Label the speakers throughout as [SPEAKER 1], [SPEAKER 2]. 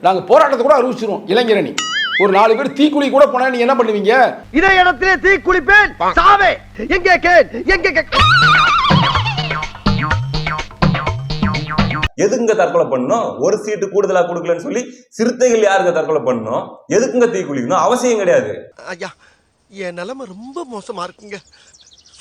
[SPEAKER 1] நாங்க போராட்டத்தை கூட அறிவிச்சிருவோம் இளைஞரணி ஒரு நாலு பேர் தீக்குழி கூட போனா நீங்க என்ன பண்ணுவீங்க?
[SPEAKER 2] இதே இடத்திலே தீ குளிப்பேன். சாவே எங்கே கேள் எங்கே கே-
[SPEAKER 3] எதுக்குங்க தற்கொலை பண்ணணும்? ஒரு சீட்டு கூடுதலா கொடுக்கலன்னு சொல்லி சிறுத்தைகள் யாருங்க தற்கொலை பண்ணணும்? எதுக்குங்க தீ குளிக்கணும்? அவசியம் கிடையாது.
[SPEAKER 2] ஐயா என் நிலைமை ரொம்ப மோசமா இருக்குங்க.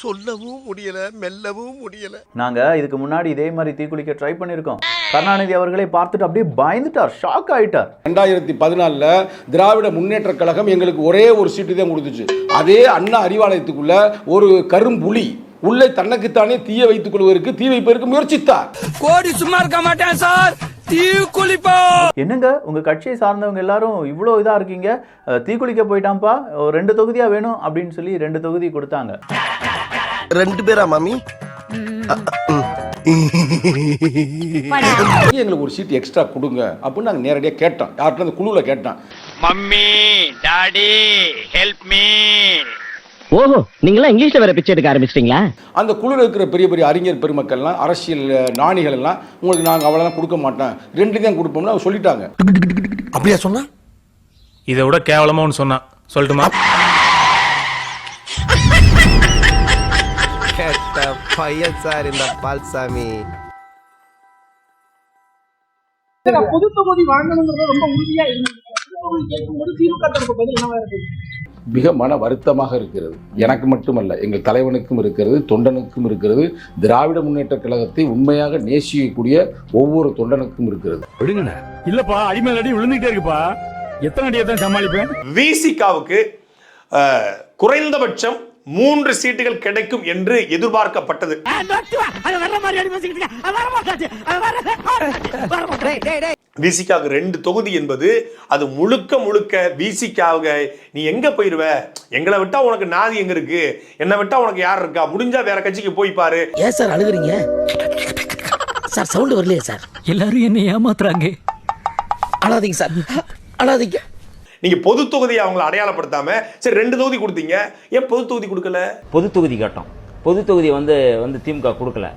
[SPEAKER 2] சொல்லவும் முடியல மெல்லவும் முடியல.
[SPEAKER 4] நாங்க இதுக்கு முன்னாடி இதே மாதிரி தீக்குளிக்க ட்ரை பண்ணியிருக்கோம் கருணாநிதி அவர்களை பார்த்துட்டு அப்படியே பயந்துட்டார் ஷாக் ஆயிட்டார்.
[SPEAKER 1] ரெண்டாயிரத்தி பதினாலில் திராவிட முன்னேற்ற கழகம் எங்களுக்கு ஒரே ஒரு சீட்டு தான் கொடுத்துச்சு. அதே அண்ணா அறிவாலயத்துக்குள்ள ஒரு கரும்புலி உள்ளே தனக்குத்தானே தீய வைத்துக் கொள்வதற்கு தீ வைப்பதற்கு முயற்சித்தார்.
[SPEAKER 5] கோடி சும்மா இருக்க மாட்டேன் சார்.
[SPEAKER 4] என்னங்க உங்க கட்சியை சார்ந்தவங்க எல்லாரும் இவ்வளோ இதா இருக்கீங்க? தீக்குளிக்க போயிட்டான்ப்பா ரெண்டு தொகுதியா வேணும் அப்படின்னு சொல்லி ரெண்டு தொகுதி கொடுத்தாங்க.
[SPEAKER 2] ரெண்டு பேரா மாமி?
[SPEAKER 1] எங்களுக்கு ஒரு சீட் எக்ஸ்ட்ரா கொடுங்க அப்படின்னு நாங்கள் நேரடியாக கேட்டோம். யார்கிட்ட அந்த குழுவில் கேட்டோம்.
[SPEAKER 5] மம்மி டாடி ஹெல்ப் மீ
[SPEAKER 6] ஓஹோ நீங்களா இங்கிலீஷ்ல வேற பிச்சை எடுக்க ஆரம்பிச்சிட்டீங்களா?
[SPEAKER 1] அந்த குழுவில் இருக்கிற பெரிய பெரிய அறிஞர் பெருமக்கள்லாம் அரசியல் நாணிகள் எல்லாம் உங்களுக்கு நாங்கள் அவ்வளோதான் கொடுக்க மாட்டோம். ரெண்டு தான் கொடுப்போம்னு அவங்க சொல்லிட்டாங்க.
[SPEAKER 2] அப்படியா சொன்னா?
[SPEAKER 7] இதை விட கேவலமா ஒன்று சொன்னான். சொல்லட்டுமா?
[SPEAKER 2] பையன் சார் இந்த பால்சாமி.
[SPEAKER 8] பொது தொகுதி வாங்கணுங்கிறது ரொம்ப உறுதியா இருந்தது.
[SPEAKER 1] மிக மன வருத்தமாக இருக்கிறது. எனக்கு மட்டுமல்ல எங்கள் தலைவனுக்கும் இருக்கிறது தொண்டனுக்கும் இருக்கிறது. திராவிட முன்னேற்ற கழகத்தை உண்மையாக நேசிக்கக்கூடிய ஒவ்வொரு தொண்டனுக்கும் இருக்கிறது.
[SPEAKER 7] இல்லப்பா அடிமேல் அடி விழுந்துகிட்டே இருக்குப்பா. எத்தனை அடியை தான் சமாளிப்பேன்?
[SPEAKER 9] விசிகாவுக்கு குறைந்தபட்சம் மூன்று சீட்டுகள் கிடைக்கும் என்று எதிர்பார்க்கப்பட்டது. விசிகாவுக்கு ரெண்டு தொகுதி என்பது அது முழுக்க முழுக்க விசிகாவுக நீ எங்க போயிருவ? எங்களை விட்டா உனக்கு நாதி எங்க இருக்கு? என்னை விட்டா உனக்கு யார் இருக்கா? முடிஞ்சா வேற கட்சிக்கு போய் பாரு.
[SPEAKER 6] ஏன் சார் அழுகுறீங்க? சார் சவுண்ட் வரலையே சார்.
[SPEAKER 5] எல்லாரும் என்ன ஏமாத்துறாங்க.
[SPEAKER 6] அழாதீங்க சார். அழாதீங்க.
[SPEAKER 9] நீங்க பொது தொகுதியை அவங்கள அடையாளப்படுத்தாம சரி ரெண்டு தொகுதி கொடுத்தீங்க. ஏன் பொது தொகுதி கொடுக்கல?
[SPEAKER 10] பொது தொகுதி கேட்டோம். பொது தொகுதி வந்து வந்து திமுக கொடுக்கல.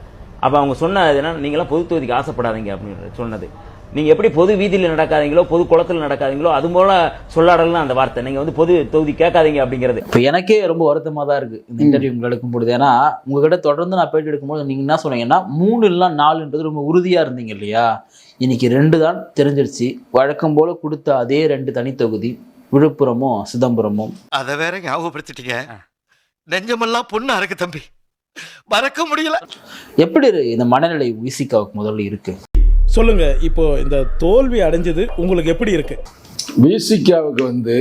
[SPEAKER 10] அப்போ அவங்க சொன்னது என்ன நீங்களாம் பொது தொகுதிக்கு ஆசைப்படாதீங்க அப்படின்னு சொன்னது. நீங்கள் எப்படி பொது வீதியில் நடக்காதீங்களோ பொது குளத்தில் நடக்காதீங்களோ அது போல சொல்லாடலாம் அந்த வார்த்தை. நீங்கள் வந்து பொது தொகுதி கேட்காதீங்க அப்படிங்கிறது.
[SPEAKER 11] இப்போ எனக்கே ரொம்ப வருத்தமாக தான் இருக்குது இந்த இன்டர்வியூ உங்களை எடுக்கும் பொழுது ஏன்னா உங்ககிட்ட தொடர்ந்து நான் பேட்டி எடுக்கும்போது நீங்கள் என்ன சொன்னீங்கன்னா மூணு இல்லை நாலுன்றது ரொம்ப உறுதியாக இருந்தீங்க இல்லையா? இன்னைக்கு ரெண்டு தான் தெரிஞ்சிருச்சு. வழக்கம் போல கொடுத்த அதே ரெண்டு தனி தொகுதி விழுப்புரமும் சிதம்பரமும்
[SPEAKER 2] அத வேற ஞாபகப்படுத்திட்டீங்க. நெஞ்சமெல்லாம் பொண்ணா இருக்கு தம்பி. மறக்க முடியல.
[SPEAKER 11] எப்படி இந்த மனநிலை விசிகாவுக்கு முதல்ல இருக்கு?
[SPEAKER 7] சொல்லுங்க இப்போ இந்த தோல்வி அடைஞ்சது உங்களுக்கு எப்படி இருக்கு?
[SPEAKER 1] விசிகாவுக்கு வந்து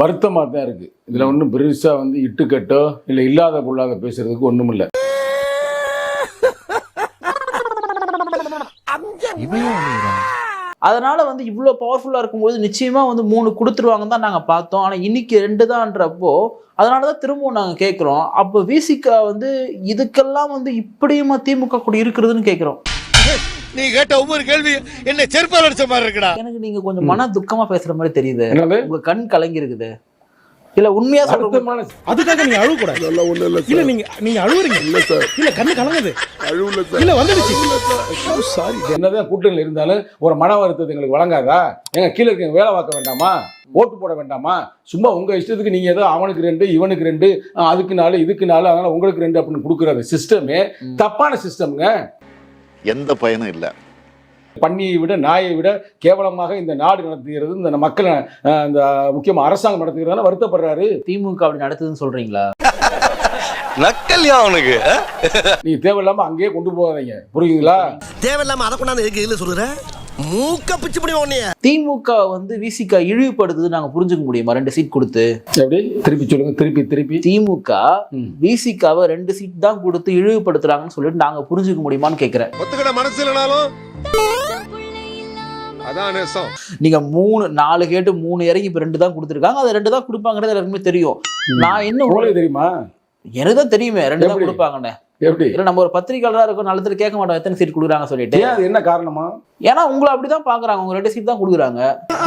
[SPEAKER 1] வருத்தமாக தான் இருக்கு. இதில் ஒன்றும் பெருசாக வந்து இட்டுக்கட்டோ இல்லை இல்லாத பொல்லாத பேசுறதுக்கு ஒன்றும் இல்லை.
[SPEAKER 11] அதனால வந்து இவ்வளோ பவர்ஃபுல்லாக இருக்கும்போது நிச்சயமா வந்து மூணு கொடுத்துருவாங்கன்னு தான் நாங்கள் பார்த்தோம். ஆனால் இன்னைக்கு ரெண்டு தான்றப்போ அதனால தான் திரும்பவும் நாங்கள் கேட்குறோம் அப்போ விசிகா வந்து இதுக்கெல்லாம் வந்து இப்படியுமா திமுக கூட இருக்கிறதுன்னு கேட்குறோம்
[SPEAKER 2] நீ கேட்ட ஒவ்வொரு கேள்வி என்ன செருப்பால் அடிச்ச மாதிரி இருக்குடா.
[SPEAKER 11] எனக்கு நீங்க கொஞ்சம் மன துக்கமா பேசுற மாதிரி தெரியுது. உங்க கண் கலங்கி இருக்குது இல்ல உண்மையா சொல்றேன்
[SPEAKER 1] வருத்தமான
[SPEAKER 7] அதுக்காக நீங்க அழுவ கூடாது இல்ல நீங்க நீங்க அழுவுறீங்க. இல்ல சார். இல்ல கண்ணு கலங்குது. இல்ல வந்துடுச்சு. சாரி.
[SPEAKER 1] என்னதான் கூட்டணியில் இருந்தாலும் ஒரு மன வருத்தத்தை எங்களுக்கு வழங்காதா? எங்க கீழே இருக்க வேலை பார்க்க வேண்டாமா? ஓட்டு போட வேண்டாமா? சும்மா உங்க இஷ்டத்துக்கு நீங்க ஏதோ அவனுக்கு ரெண்டு இவனுக்கு ரெண்டு ஆ, அதுக்கு நாலு இதுக்கு நாலு அதனால உங்களுக்கு ரெண்டு அப்படின்னு கொடுக்குற அந்த சிஸ்டமே தப்பான சிஸ்டம்ங்க
[SPEAKER 12] எந்த பயனும் இல்லை.
[SPEAKER 1] பன்னியை விட நாயை விட கேவலமாக இந்த நாடு நடத்துகிறது இந்த மக்கள் இந்த முக்கியமா அரசாங்கம் நடத்துகிறதால வருத்தப்படுறாரு.
[SPEAKER 11] திமுக அப்படி நடத்துதுன்னு சொல்றீங்களா?
[SPEAKER 2] நக்கல்யா அவனுக்கு.
[SPEAKER 1] நீங்க தேவையில்லாம அங்கேயே கொண்டு போகாதீங்க. புரியுதுங்களா?
[SPEAKER 2] தேவையில்லாம அதை கொண்டாந்து எதுக்கு இதுல சொல்லுற? மூக்க பிச்சு முடியும் உன்னைய.
[SPEAKER 11] திமுக வந்து விசிக இழிவுபடுத்துது நாங்க புரிஞ்சுக்க முடியுமா? ரெண்டு சீட் கொடுத்து.
[SPEAKER 1] எப்படி? திருப்பி சொல்லுங்க திருப்பி திருப்பி.
[SPEAKER 11] திமுக
[SPEAKER 1] ம்.
[SPEAKER 11] விசிகாவை ரெண்டு சீட் தான் கொடுத்து இழிவுபடுத்துறாங்கன்னு சொல்லிட்டு நாங்க புரிஞ்சுக்க முடியுமான்னு கேக்குறேன்.
[SPEAKER 2] ஒத்துக்கிட மனசு இல்லைனாலும்
[SPEAKER 11] நீங்க மூணு நாலு கேட்டு மூணு இறங்கி இப்ப ரெண்டு தான் கொடுத்துருக்காங்க. அது ரெண்டு தான் கொடுப்பாங்கிறது எல்லாருக்குமே தெரியும். நான் இன்னும்
[SPEAKER 1] உங்களுக்கு தெரியுமா?
[SPEAKER 11] எனக்கு தான் தெரியுமே ரெண்டு தான்
[SPEAKER 1] எப்படி? எப்படி?
[SPEAKER 11] இல்ல நம்ம ஒரு பத்திரிகையாளரா இருக்கும் நல்ல பேர் கேட்க மாட்டோம் எத்தனை சீட் கொடுக்குறாங்க சொல்லிட்டு.
[SPEAKER 1] அது என்ன காரணமா?
[SPEAKER 11] ஏன்னா உங்களை அப்படிதான் பாக்குறாங்க உங்க ரெண்டு சீட் தான் கொடுக்குறாங்க.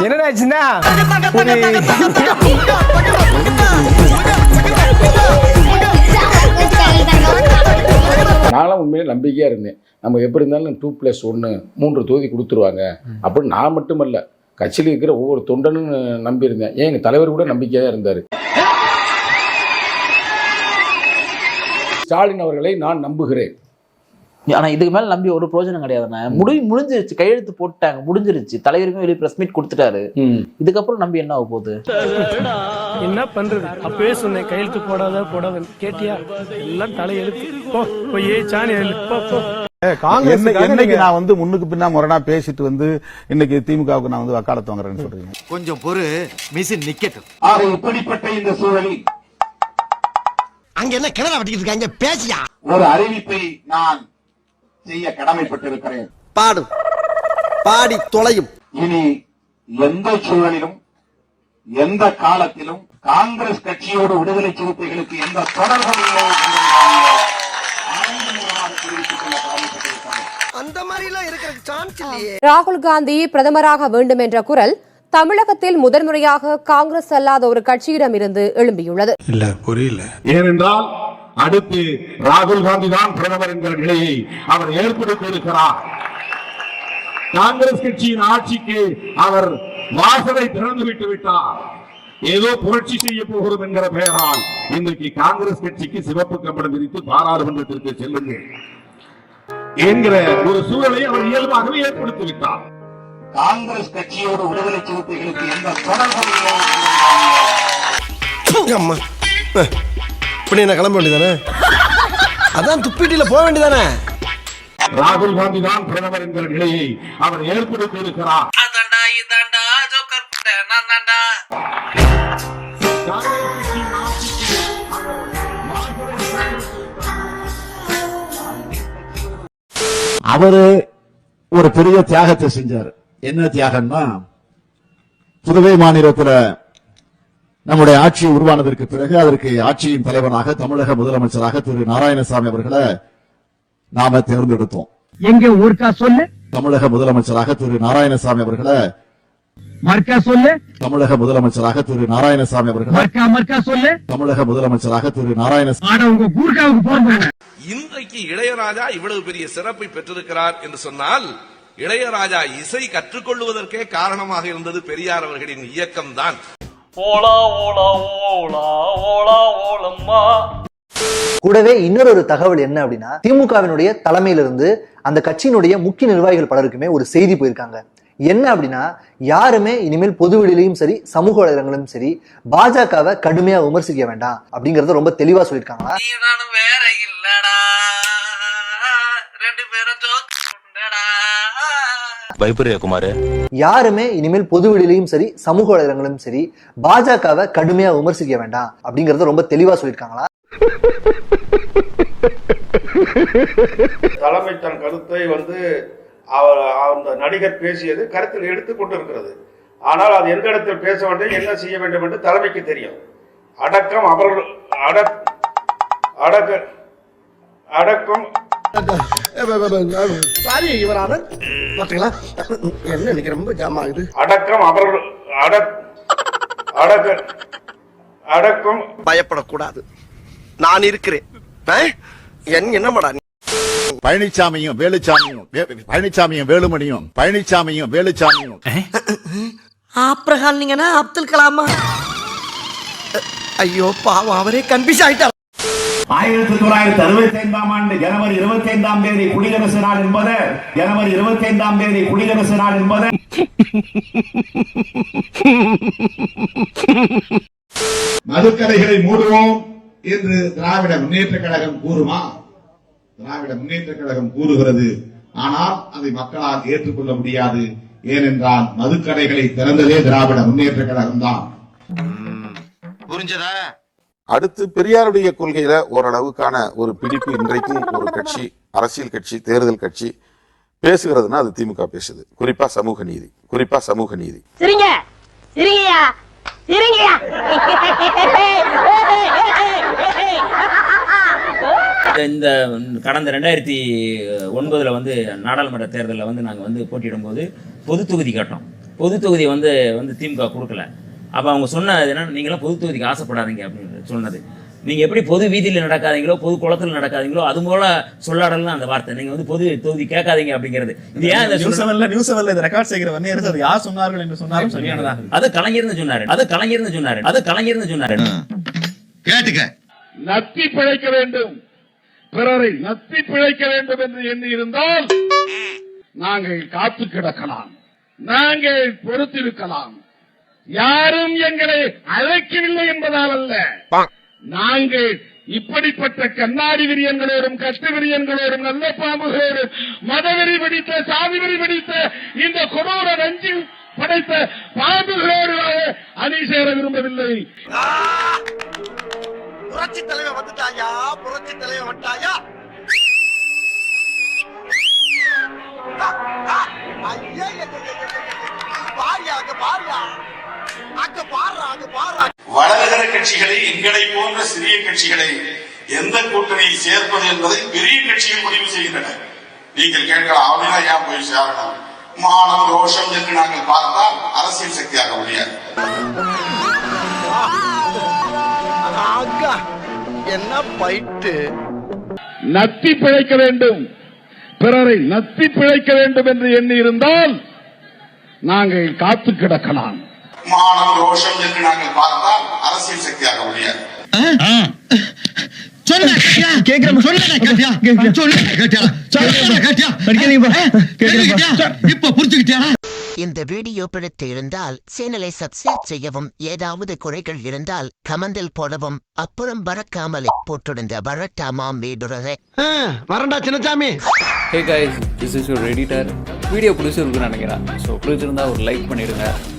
[SPEAKER 5] என்னடாச்சுன்னா
[SPEAKER 1] நானும் உண்மையிலே நம்பிக்கையா இருந்தேன். நம்ம எப்படி இருந்தாலும் டூ பிளஸ் ஒன்று மூன்று தொகுதி கொடுத்துருவாங்க. அப்படின்னு நான் மட்டுமல்ல கட்சியில் இருக்கிற ஒவ்வொரு தொண்டனும் நம்பியிருந்தேன். ஏன் எங்கள் தலைவர் கூட நம்பிக்கையாக இருந்தார். ஸ்டாலின் அவர்களை நான் நம்புகிறேன்.
[SPEAKER 11] ஆனா இதுக்கு மேல நம்பி ஒரு பிரயோஜனம் கிடையாதுண்ணே. முடி முடிஞ்சிருச்சு கையெழுத்து போட்டாங்க முடிஞ்சிருச்சு. தலைவருக்கும் வெளியே பிரஸ் மீட் கொடுத்துட்டாரு. இதுக்கப்புறம் நம்பி என்ன ஆக போகுது?
[SPEAKER 7] என்ன பண்றது? அப்பவே சொன்னேன் கையெழுத்து போடாத போடாத கேட்டியா? எல்லாம் தலையெழுத்து.
[SPEAKER 13] என்னைக்கு நான் வந்து முன்னுக்கு பின்னா முரணா பேசிட்டு வந்து இன்னைக்கு திமுகவுக்கு நான் வந்து வக்காலத்து வாங்குறேன்னு சொல்றீங்க.
[SPEAKER 2] கொஞ்சம் பொறு மிஷின் நிக்கட்டும்.
[SPEAKER 13] இப்படிப்பட்ட இந்த சூழலில்
[SPEAKER 2] அங்க என்ன கிணறு வட்டிக்கிட்டு இருக்காங்க? பேசியா?
[SPEAKER 13] ஒரு அறிவிப்பை நான் செய்ய கடமைப்பட்டிருக்கிறேன்.
[SPEAKER 2] பாடும் பாடி தொலையும்.
[SPEAKER 13] இனி எந்த சூழலிலும் எந்த காலத்திலும் காங்கிரஸ் கட்சியோடு விடுதலை சிறுத்தைகளுக்கு எந்த தொடர்பும் இல்லை
[SPEAKER 2] அந்த மாதிரி எல்லாம் இருக்கிற சான்ஸ் இல்லையே.
[SPEAKER 14] ராகுல் காந்தி பிரதமராக வேண்டும் என்ற குரல் தமிழகத்தில் முதன்முறையாக காங்கிரஸ் அல்லாத ஒரு கட்சியிடம் இருந்து எழும்பியுள்ளது.
[SPEAKER 7] இல்ல புரியல.
[SPEAKER 13] ஏனென்றால் அடுத்து ராகுல் காந்தி தான் பிரதமர் என்கிற நிலையை அவர் ஏற்படுத்தி இருக்கிறார். காங்கிரஸ் கட்சியின் ஆட்சிக்கு அவர் வாசலை திறந்து விட்டு விட்டார். ஏதோ புரட்சி செய்ய போகிறோம் என்கிற பெயரால் இன்றைக்கு காங்கிரஸ் கட்சிக்கு சிவப்பு கம்பளம் விரித்து பாராளுமன்றத்திற்கு செல்லுங்கள் என்கிற ஒரு சூழலை அவர் இயல்பாகவே ஏற்படுத்தி விட்டார். காங்கிரஸ் கட்சியோடு விடுதலை சிறுத்தைகளுக்கு எந்த தொடர்பும் இல்லை.
[SPEAKER 2] இப்படி கிளம்ப வேண்டியதானே? அதான் துப்பிட்டில போக வேண்டியதானே?
[SPEAKER 13] ராகுல் காந்தி தான் பிரதமர் என்கிற நிலையை அவர் ஏற்படுத்தி இருக்கிறார் அவரு ஒரு பெரிய தியாகத்தை செஞ்சார். என்ன தியாகம்னா புதுவை மாநிலத்துல நம்முடைய ஆட்சி உருவானதற்கு பிறகு அதற்கு ஆட்சியின் தலைவராக தமிழக முதலமைச்சராக திரு நாராயணசாமி அவர்களை நாம தேர்ந்தெடுத்தோம்.
[SPEAKER 5] எங்க ஊருக்கா சொல்லு?
[SPEAKER 13] தமிழக முதலமைச்சராக திரு நாராயணசாமி அவர்களை
[SPEAKER 5] மர்க்கா சொல்லு?
[SPEAKER 13] தமிழக முதலமைச்சராக திரு நாராயணசாமி அவர்களை
[SPEAKER 5] மர்க்கா மர்க்கா சொல்லு?
[SPEAKER 13] தமிழக முதலமைச்சராக திரு நாராயணசாமி
[SPEAKER 15] இன்றைக்கு இளையராஜா இவ்வளவு பெரிய சிறப்பை பெற்றிருக்கிறார் என்று சொன்னால் இளையராஜா இசை கற்றுக்கொள்வதற்கே காரணமாக இருந்தது பெரியார் அவர்களின் இயக்கம்தான்.
[SPEAKER 5] ஓலா ஓலா ஓலா ஓலா ஓலம்மா.
[SPEAKER 16] கூடவே இன்னொரு ஒரு தகவல் என்ன அப்படின்னா திமுகவினுடைய தலைமையிலிருந்து அந்த கட்சியினுடைய முக்கிய நிர்வாகிகள் பலருக்குமே ஒரு செய்தி போயிருக்காங்க. என்ன அப்படின்னா யாருமே இனிமேல் பொது வெளியிலையும் சரி சமூக வலைதளங்களிலும் சரி பாஜகவை கடுமையா விமர்சிக்க வேண்டாம் அப்படிங்கறத ரொம்ப தெளிவா சொல்லியிருக்காங்களா?
[SPEAKER 3] பயப்படுறியா குமார்?
[SPEAKER 16] யாருமே இனிமேல் பொது வெளியிலையும் சரி சமூக வலைதளங்களிலும் சரி பாஜகவை கடுமையா விமர்சிக்க வேண்டாம் அப்படிங்கறத ரொம்ப தெளிவா சொல்லியிருக்காங்களா?
[SPEAKER 9] தலைமை தன் கருத்தை வந்து அவர் அந்த நடிகர் பேசியது கருத்தில் எடுத்துக் கொண்டிருக்கிறது. ஆனால் அது எந்த இடத்தில் பேச வேண்டும் என்ன செய்ய வேண்டும் என்று தலைமைக்கு தெரியும். அடக்கம் அவர்கள் அடக் அடக்க அடக்கம்.
[SPEAKER 2] சாரி இவரான பாத்தீங்களா? என்ன இன்னைக்கு ரொம்ப ஜாம் ஆகுது.
[SPEAKER 9] அடக்கம் அவர்கள் அடக் அடக்க அடக்கம்.
[SPEAKER 2] பயப்படக்கூடாது. நான் இருக்கிறேன். ஆ? என் என்னமாடா நீ?
[SPEAKER 13] பழனிசாமியும் வேலுச்சாமியும் பழனிசாமியும் வேலுமணியும் பழனிசாமியும் வேலுச்சாமியும்.
[SPEAKER 2] நீங்கன்னா அப்துல் கலாமா? ஐயோ பாவம் அவரே கன்ஃபியூஸ் ஆயிட்டார்.
[SPEAKER 13] ஆயிரத்தி தொள்ளாயிரத்தி அறுபத்தி ஐந்தாம் ஆண்டு ஜனவரி இருபத்தி ஐந்தாம் தேதி குடியரசு நாள் என்பது ஜனவரி இருபத்தி ஐந்தாம் தேதி குடியரசு நாள் என்பது. மதுக்கடைகளை மூடுவோம் என்று திராவிட முன்னேற்ற கழகம் கூறுமா? திராவிட முன்னேற்ற கழகம் கூறுகிறது. ஆனால் அதை மக்களால் ஏற்றுக்கொள்ள முடியாது. ஏனென்றால் மதுக்கடைகளை திறந்ததே திராவிட முன்னேற்ற கழகம் தான்
[SPEAKER 2] புரிஞ்சதா?
[SPEAKER 12] அடுத்து பெரியாருடைய கொள்கையில ஓரளவுக்கான ஒரு பிடிப்பு இன்றைக்கு ஒரு கட்சி அரசியல் கட்சி தேர்தல் கட்சி பேசுகிறதுனா அது திமுக பேசுது. குறிப்பா சமூக நீதி. குறிப்பா சமூக நீதி.
[SPEAKER 10] இந்த கடந்த ரெண்டாயிரத்தி ஒன்பதில் வந்து நாடாளுமன்ற தேர்தலில் வந்து நாங்கள் வந்து போட்டியிடும்போது பொது தொகுதி கேட்டோம் பொது தொகுதி வந்து வந்து திமுக கொடுக்கல. அப்போ அவங்க சொன்னது என்ன நீங்களாம் பொது தொகுதிக்கு ஆசைப்படாதீங்க அப்படின்னு சொன்னது. நீங்க எப்படி பொது வீதியில் நடக்காதீங்களோ பொது குளத்தில் நடக்காதீங்களோ அது போல சொல்லாடலாம் அந்த வார்த்தை. நீங்க வந்து பொது தொகுதி கேட்காதீங்க அப்படிங்கிறது. இது ஏன் இந்த
[SPEAKER 17] நியூஸ் செவன்ல நியூஸ் செவன்ல இதை ரெக்கார்ட் செய்கிற வன்னியரசு அது யார் சொன்னார்கள் என்று சொன்னாலும் சரியானதாக
[SPEAKER 10] அது கலைஞர்னு சொன்னாரு. அது கலைஞர்னு சொன்னாரு. அது கலைஞர்னு சொன்னாரு.
[SPEAKER 12] கேட்டுக்க.
[SPEAKER 7] நத்தி பிழைக்க வேண்டும். பிறரை நத்தி பிழைக்க வேண்டும் என்று எண்ணி இருந்தால் நாங்கள் காத்து கிடக்கலாம். நாங்கள் பொறுத்திருக்கலாம். யாரும் எங்களை அழைக்கவில்லை என்பதால் அல்ல நாங்கள் இப்படிப்பட்ட கண்ணாடி விரியன்களோடும் கட்டு விரியன்களோடும் நல்ல பாம்புகளோடும் மதவெறி பிடித்த சாதிவெறி பிடித்த இந்த கொடூர நஞ்சு படைத்த பாம்புகளோடு அணி சேர விரும்பவில்லை.
[SPEAKER 2] புரட்சி தலைவன் வந்துட்டாயா? புரட்சி தலைவன் வந்துட்டாயா? பாரியா அங்க பாரியா?
[SPEAKER 12] வளர்கிற கட்சிகளை எங்களை போன்ற சிறிய கட்சிகளை எந்த கூட்டணியில் சேர்ப்பது என்பதை பெரிய கட்சிகள் முடிவு செய்கின்றன. நீங்கள் கேட்கலாம் அப்படின்னா ஏன் போய் சேரணும்? மானம் ரோஷம் என்று நாங்கள் பார்த்தால் அரசியல் சக்தியாக முடியாது.
[SPEAKER 2] என்ன பைட்டு?
[SPEAKER 7] நத்தி பிழைக்க வேண்டும். பிறரை நத்தி பிழைக்க வேண்டும் என்று எண்ணி இருந்தால் நாங்கள் காத்து கிடக்கலாம்.
[SPEAKER 12] மானம் ரோஷம் என்று நாங்கள் பார்த்தால் அரசியல் சக்தியாக முடியாது
[SPEAKER 6] இந்த வீடியோ பிடித்து இருந்தால் சேனலை சப்ஸ்கிரைப் செய்யவும் ஏதாவது குறைகள் இருந்தால் கமெண்டில் போடவும் அப்புறம் பறக்காமலே போட்டிருந்த வரட்டாமாம் வீடுறதை
[SPEAKER 2] வரண்டா Chinnasamy
[SPEAKER 17] hey guys this is your editor video பிடிச்சிருக்குன்னு நினைக்கிறேன். ஸோ பிடிச்சிருந்தா ஒரு லைக் பண்ணிடுங்க.